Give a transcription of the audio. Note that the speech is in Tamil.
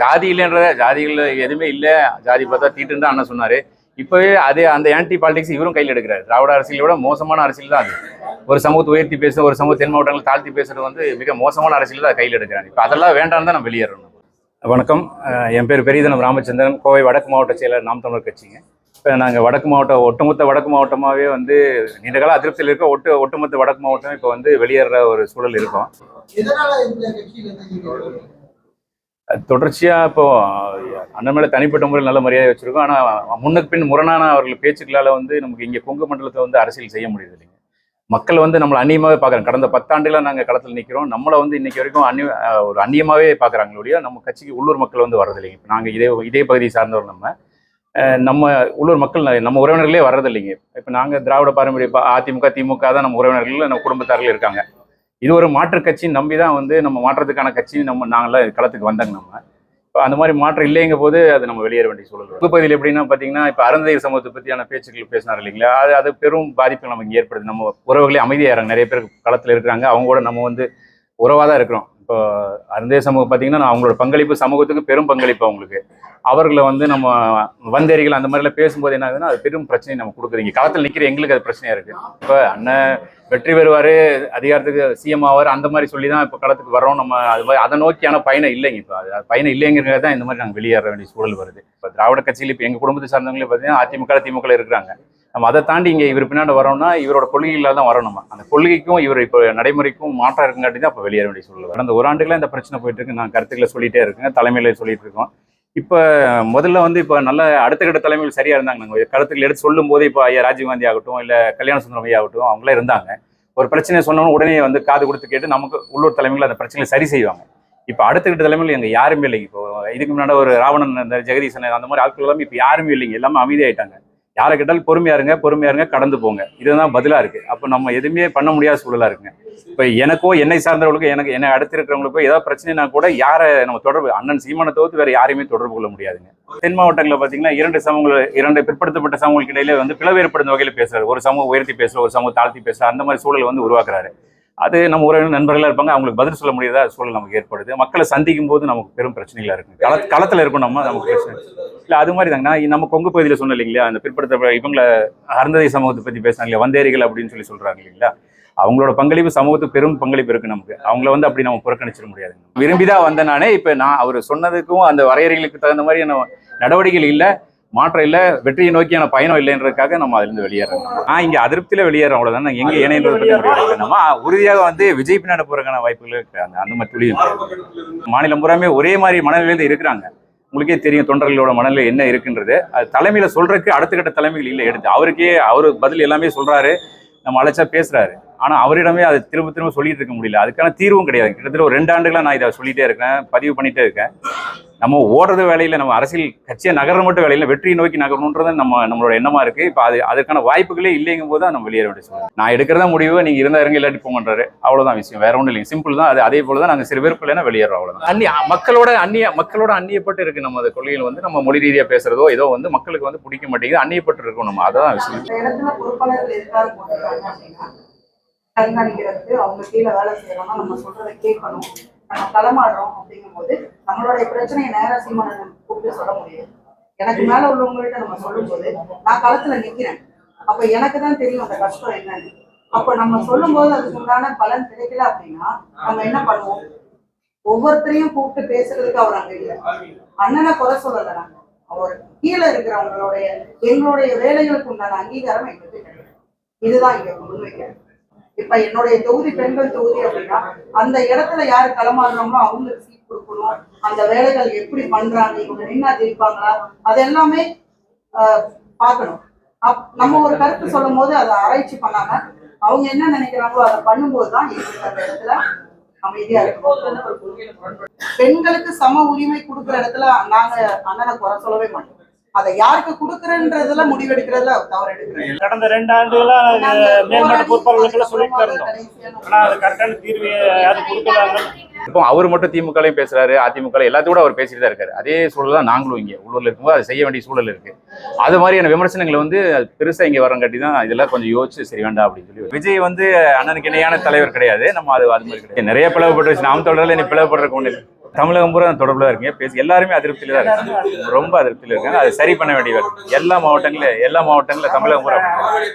ஜாதி இல்லைன்றத ஜாதிகள் எதுவுமே இல்லை. ஜாதி பார்த்தா தீட்டுன்னு தான் அண்ணன் சொன்னாரு. இப்போவே அதே அந்த ஆன்டி பாலிடிக்ஸ் இவரும் கையில் எடுக்கிறாரு. திராவிட அரசியலை விட மோசமான அரசியல் தான் அது. ஒரு சமூகத்தை உயர்த்தி பேசுறது ஒரு சமூக தென் மாவட்டங்களை தாழ்த்தி பேசுறது வந்து மிக மோசமான அரசியல் தான் கையில் எடுக்கிறாங்க இப்போ அதெல்லாம் வேண்டாம் தான் நம்ம வெளியேறணும். வணக்கம். என் பேர் பெரியதனம் ராமச்சந்திரன். கோவை வடக்கு மாவட்ட செயலர் நாம் தமிழர் கட்சிங்க. இப்போ நாங்கள் வடக்கு மாவட்டம் ஒட்டுமொத்த வடக்கு மாவட்டமாகவே வந்து நீண்டகால அதிருப்தியில் இருக்க ஒட்டு ஒட்டுமொத்த வடக்கு மாவட்டம் இப்போ வந்து வெளியேற ஒரு சூழல் இருக்கும். தொடர்ச்சியாக இப்போது இப்போ அண்ணன் மேலே தனிப்பட்ட முறையில் நல்ல மரியாதை வச்சுருக்கோம். ஆனால் முன்னுக்கு பின் முரணான அவர்கள் பேச்சுக்களால் வந்து நமக்கு இங்கே கொங்கு மண்டலத்தை வந்து அரசியல் செய்ய முடியுது இல்லைங்க. மக்கள் வந்து நம்மளை அந்நியமாகவே பார்க்குறாங்க. கடந்த பத்தாண்டுகளாக நாங்கள் களத்தில் நிற்கிறோம் நம்மளை வந்து இன்றைக்கி வரைக்கும் அந்நிய ஒரு அந்நியமாகவே பார்க்குறாங்களுடைய நம்ம கட்சிக்கு உள்ளூர் மக்கள் வந்து வர்றதில்லைங்க இப்போ நாங்கள் இதே இதே பகுதியை சார்ந்தவர் நம்ம. நம்ம உள்ளூர் மக்கள் நம்ம உறவினர்களே வர்றதில்லைங்க இப்போ நாங்கள் திராவிட பாரம்பரிய அதிமுக திமுக தான் நம்ம உறவினர்கள் நம்ம குடும்பத்தார்கள் இருக்காங்க. இது ஒரு மாற்று கட்சின்னு நம்பி தான் வந்து நம்ம மாற்றத்துக்கான கட்சி நம்ம நாங்களாம் களத்துக்கு வந்தாங்க நம்ம. இப்போ அந்த மாதிரி மாற்றம் இல்லைங்க போது அது நம்ம வெளியேற வேண்டிய சூழல் வரும். எப்படின்னா பார்த்தீங்கன்னா இப்போ அருந்தையர் சமூகத்தை பற்றியான பேச்சுக்கள் பேசினார் இல்லைங்களா? அது அது பெரும் பாதிப்பு நமக்கு ஏற்படுது. நம்ம உறவுகளே அமைதியாகிறாங்க நிறைய பேர் களத்தில் இருக்கிறாங்க. அவங்க கூட நம்ம வந்து உறவாக தான் இருக்கிறோம். இப்போ அருந்தைய சமூகம் பார்த்தீங்கன்னா நான் அவங்களோட பங்களிப்பு சமூகத்துக்கு பெரும் பங்களிப்பு அவங்களுக்கு. அவர்களை வந்து நம்ம வந்தேரிகள் அந்த மாதிரிலாம் பேசும்போது என்ன ஆகுதுன்னா அது பெரும் பிரச்சனை நம்ம கொடுக்குறீங்க களத்தில் நிற்கிற எங்களுக்கு அது பிரச்சனையாக இருக்குது இப்போ அண்ணன் வெற்றி பெறுவார் அதிகாரத்துக்கு சிஎம் ஆவார் அந்த மாதிரி சொல்லி தான் இப்போ களத்துக்கு வரோம் நம்ம அது மாதிரி அதை நோக்கியான பயணம் இல்லைங்க இப்போ. அது அது பயணம் இல்லைங்கிறது தான் இந்த மாதிரி நாங்கள் வெளியேற வேண்டிய சூழல் வருது. இப்போ திராவிட கட்சியில் இப்போ எங்கள் குடும்பத்தை சார்ந்தவங்களே பார்த்தீங்கன்னா அதிமுக திமுக இருக்கிறாங்க. நம்ம அதை தாண்டி இங்கே இவர் பின்னாடி வரோம்னா இவரோட கொள்கைகளால் தான் வரணும் நம்ம. அந்த கொள்கைக்கும் இவர் இப்போ நடைமுறைக்கும் மாற்றம் இருக்குங்காட்டி தான் அப்போ வெளியேற வேண்டிய சூழல் வரும். கடந்த ஒரு ஆண்டுகளாக இந்த பிரச்சனை போயிட்டு இருக்கு. நான் கருத்துக்களை சொல்லிட்டே இருக்கேன். தலைமையில் சொல்லிட்டு இருக்கோம். இப்போ முதல்ல வந்து இப்போ நல்ல அடுத்த கட்ட தலைமையில் சரியா இருந்தாங்க நாங்கள் கருத்துக்கள் எடுத்து சொல்லும் போது இப்போ ஐயா ராஜீவ்காந்தி ஆகட்டும் இல்லை கல்யாண சுந்தரம் ஐயா ஆகட்டும் அவங்களே இருந்தாங்க. ஒரு பிரச்சனை சொன்னோன்னு உடனே வந்து காது கொடுத்து கேட்டு நமக்கு உள்ளூர் தலைமையில் அந்த பிரச்சனையை சரி செய்வாங்க. இப்போ அடுத்த கட்ட தலைமையில் எங்கள் யாருமே இல்லைங்க. இப்போ இதுக்கு முன்னாடி ஒரு ராவணன் இந்த ஜெகதீசன் அந்த மாதிரி ஆட்கள் எல்லாமே இப்போ யாருமே இல்லைங்க. எல்லாமே அமைதியாயிட்டாங்க. யாரை கேட்டாலும் பொறுமையா இருங்க பொறுமையா இருங்க கடந்து போங்க. இதுதான் பதிலா இருக்கு. அப்போ நம்ம எதுவுமே பண்ண முடியாத சூழலா இருக்குங்க. இப்போ எனக்கோ என்னை சார்ந்தவர்களுக்கோ எனக்கு என்னை அடுத்து இருக்கிறவங்களுக்கோ ஏதாவது பிரச்சனைனா கூட யாரை நம்ம தொடர்பு அண்ணன் சீமான தவிர்த்து வேற யாரையுமே தொடர்பு கொள்ள முடியாதுங்க. தென் மாவட்டங்களில் பார்த்தீங்கன்னா இரண்டு சமூகங்கள் இரண்டு பிற்படுத்தப்பட்ட சமூகங்களுக்கு இடையில வந்து பிளவு ஏற்படுத்த வகையில் பேசுறாரு. ஒரு சமூகம் உயர்த்தி பேசுற ஒரு சமூகம் தாழ்த்தி பேசுற அந்த மாதிரி சூழல் வந்து உருவாக்குறாரு. அது நம்ம உறவினர் நண்பர்களாக இருப்பாங்க அவங்களுக்கு பதில் சொல்ல முடியாத சூழல் நமக்கு ஏற்படுது. மக்களை சந்திக்கும் போது நமக்கு பெரும் பிரச்சனைகளாக இருக்கு கள களத்தில் இருக்கும் நம்ம நமக்கு பிரச்சனை இல்லை அது மாதிரி தாங்க. நான் நம்ம கொங்கு பகுதியில் சொன்ன இல்லைங்களா அந்த பிற்படுத்த இவங்களை அறந்ததை சமூகத்தை பற்றி பேசுனாங்க இல்லையா வந்தேரிகள் அப்படின்னு சொல்லி சொல்கிறாங்க இல்லைங்களா அவங்களோட பங்களிப்பு சமூகத்துக்கு பெரும் பங்களிப்பு இருக்கு நமக்கு. அவங்கள வந்து அப்படி நம்ம புறக்கணிச்சிட முடியாது. விரும்பிதான் வந்த நானே. இப்போ நான் அவர் சொன்னதுக்கும் அந்த வரையறைகளுக்கு தகுந்த மாதிரி நடவடிக்கைகள் இல்லை. மாற்றம் இல்லை வெற்றியை நோக்கியான பயணம் இல்லைன்றதுக்காக நம்ம அதுலேருந்து வெளியேறோம் நான் இங்கே அதிருப்தியில் வெளியேறோம் அவ்வளோதான் நாங்கள் எங்கே இணையன்றது நம்ம உறுதியாக வந்து விஜய் பின்னாடி போகிறதுக்கான வாய்ப்புகள் இருக்கு. அந்த மாதிரி துளியும். மாநிலம் பூராமே ஒரே மாதிரி மனநிலையில் இருக்கிறாங்க. உங்களுக்கே தெரியும் தொண்டர்களோட மனநிலை என்ன இருக்குன்றது. அது தலைமையில சொல்றதுக்கு அடுத்த கட்ட தலைமைகள் இல்லை எடுத்து. அவருக்கே அவர் பதில் எல்லாமே சொல்றாரு. நம்ம அழைச்சா பேசுறாரு. ஆனா அவரிடமே அதை திரும்ப திரும்ப சொல்லிட்டு இருக்க முடியல. அதுக்கான தீர்வும் கிடையாது. கிட்டத்தட்ட ஒரு ரெண்டு ஆண்டுகளா நான் இதை சொல்லிட்டே இருக்கேன் பதிவு பண்ணிட்டே இருக்கேன். நம்ம ஓடுறது வேலையில நம்ம அரசியல் கட்சியை நகர மட்டும் வேலையில வெற்றியை நோக்கி நகரணுன்றது நம்ம நம்மளோட எண்ணமா இருக்கு. இப்போ அது அதுக்கான வாய்ப்புகளே இல்லைங்கும் போது தான் நம்ம வெளியேற வேண்டிய சொல்லுவோம் நான் எடுக்கிறதா முடிவு நீங்க இருந்தா இருங்க இல்லாட்டி போங்கன்றாரு அவ்வளவுதான் விஷயம் வேற ஒன்றும் இல்லைங்க. சிம்பிள் தான் அது அதே போல தான் நாங்க சிறு பேருக்கு இல்லைன்னா வெளியேறோம் அவ்வளவுதான். அந்நிய மக்களோட அந்நிய மக்களோட அந்நியப்பட்டு இருக்கு நம்ம அந்த கொள்கைகள் வந்து. நம்ம மொழி ரீதியா பேசுறதோ ஏதோ வந்து மக்களுக்கு வந்து பிடிக்க மாட்டேங்குது. அந்நியப்பட்டு இருக்கும் நம்ம அதான் விஷயம். கண்காணிக்கிறதுக்கு அவங்க கீழே வேலை செய்யறோம்னா நம்ம சொல்றதை கேட்கணும். களமாடுறோம் அப்படிங்கும் போது நம்மளுடைய பிரச்சனையை நேரம் சீமான கூப்பிட்டு சொல்ல முடியாது. எனக்கு மேல உள்ளவங்கள்ட்ட நம்ம சொல்லும்போது நான் களத்துல நிக்கிறேன். அப்ப எனக்கு தான் தெரியும் அந்த கஷ்டம் என்னன்னு. அப்ப நம்ம சொல்லும் போது அதுக்கு உண்டான பலன் கிடைக்கல அப்படின்னா நம்ம என்ன பண்ணுவோம்? ஒவ்வொருத்தரையும் கூப்பிட்டு பேசுறதுக்கு அவர் அங்க இல்லை. அண்ணனை குறை சொல்லல நாங்க அவர் கீழே இருக்கிறவங்களுடைய எங்களுடைய வேலைகளுக்கு உண்டான அங்கீகாரம் எங்களுக்கு கிடையாது. இதுதான் இங்க முன்வைக்கிறேன் இப்ப என்னுடைய தொகுதி பெண்கள் தொகுதி அப்படின்னா அந்த இடத்துல யாரு களமாடுறாங்களோ அவங்களுக்கு சீட் கொடுக்கணும். அந்த வேலைகள் எப்படி பண்றாங்க இவங்க என்ன ஜெயிப்பாங்களா அது எல்லாமே ஆஹ், பார்க்கணும். அப்- நம்ம ஒரு கருத்து சொல்லும் போது அதை ஆராய்ச்சி பண்ணாம அவங்க என்ன நினைக்கிறாங்களோ அதை பண்ணும்போது தான் அந்த இடத்துல அமைதியா இருக்கும். பெண்களுக்கு சம உரிமை கொடுக்குற இடத்துல நாங்க அண்ணனை குறை சொல்லவே மாட்டோம். அதை யாருக்கு கொடுக்குறன்றதுல முடிவெடுக்கிறதுல தவறு எடுக்கிறேன் கடந்த ரெண்டு ஆண்டுகளா மேம்பட்ட பொறுப்பாளர்களுக்கு சொல்லிட்டு இருந்தோம். ஆனா அது கரெக்டான தீர்வு யாரும் கொடுக்கலாங்க இப்போ அவர் மட்டும் திமுகலையும் பேசுறாரு அதிமுக எல்லாத்தையும் கூட அவர் பேசிட்டு தான் இருக்காரு. அதே சூழல் தான் நாங்களும் இங்கே உள்ளூர்ல இருக்கும்போது அதை செய்ய வேண்டிய சூழல் இருக்கு. அது மாதிரியான விமர்சனங்கள் வந்து பெருசா இங்க வரங்காட்டி தான் இதெல்லாம் கொஞ்சம் யோசிச்சு சரி வேண்டாம் அப்படின்னு சொல்லி விஜய் வந்து அண்ணனுக்கு இணையான தலைவர் கிடையாது. நம்ம அது அது மாதிரி கிடையாது. நிறைய பிளவுபட்டு நாம் தொடரில் நீ பிளவுபடுறதுக்கு இல்லை. தமிழகம் பூரா தொடர்பில் இருக்கீங்க பேசி எல்லாருமே அதிருப்தியில தான் இருக்காங்க ரொம்ப அதிருப்தியில இருக்காங்க அதை சரி பண்ண வேண்டியது இருக்கு. எல்லா மாவட்டங்களும் எல்லா மாவட்டங்களிலும் தமிழகம் பூரா.